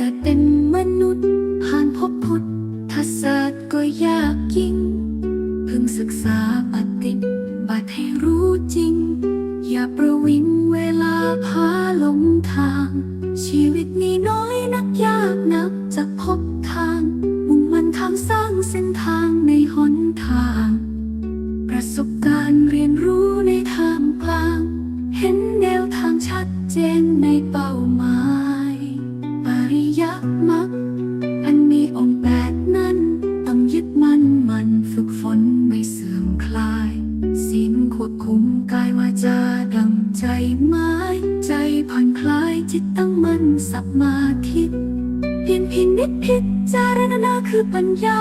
ก็เป็นมนุษย์ ผ่านพบพุทธศาสตร์ก็ยากยิ่ง พึงศึกษาปฏิบัติให้รู้จริง อย่าประวิงเวลาพาหลงทาง ชีวิตมีน้อยนักยากนักจะพบทางมุ่งมันทางสร้างเส้นทางในหนทาง ประสบการณ์ ควบคุมกายวาจาดังใจไม้ใจผ่อนคลายจิตตั้งมั่นสัมมาทิฏเพียนพินิจพิจารณาคือปัญญา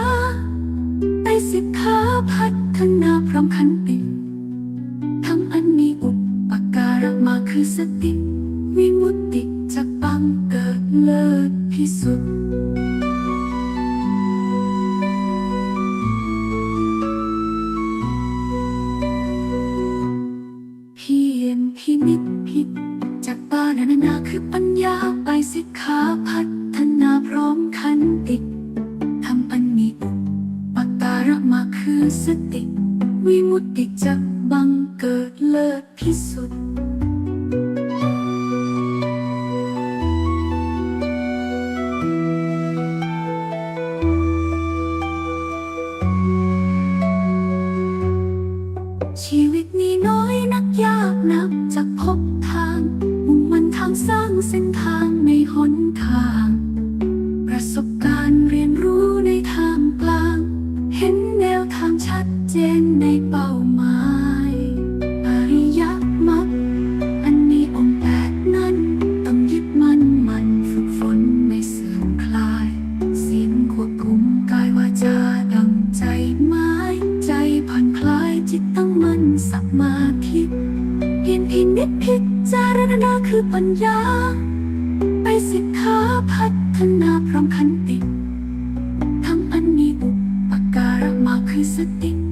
ไตรสิกขาพัฒนาพร้อมขันติทำอันมีอุปการะมาคือสติ วิมุตติจากบังเกิดเลิศพิสุทธิ์ นานาคือปัญญาไปสิขาพัฒนาพร้อมขันติทำปันมีอุปการะมาคือสติ วิมุตติจากบังเกิดเลิศพิสุทธิ์ชีวิตนี้น้อยนักยากนักจากพบทางางสร้างเส้นทางในหนทาง ประสบการณ์ารณาคือปัญญา ไปสิกขาพัฒนาพร้อมคันติทำอันนี้อุปการะมาคือสติ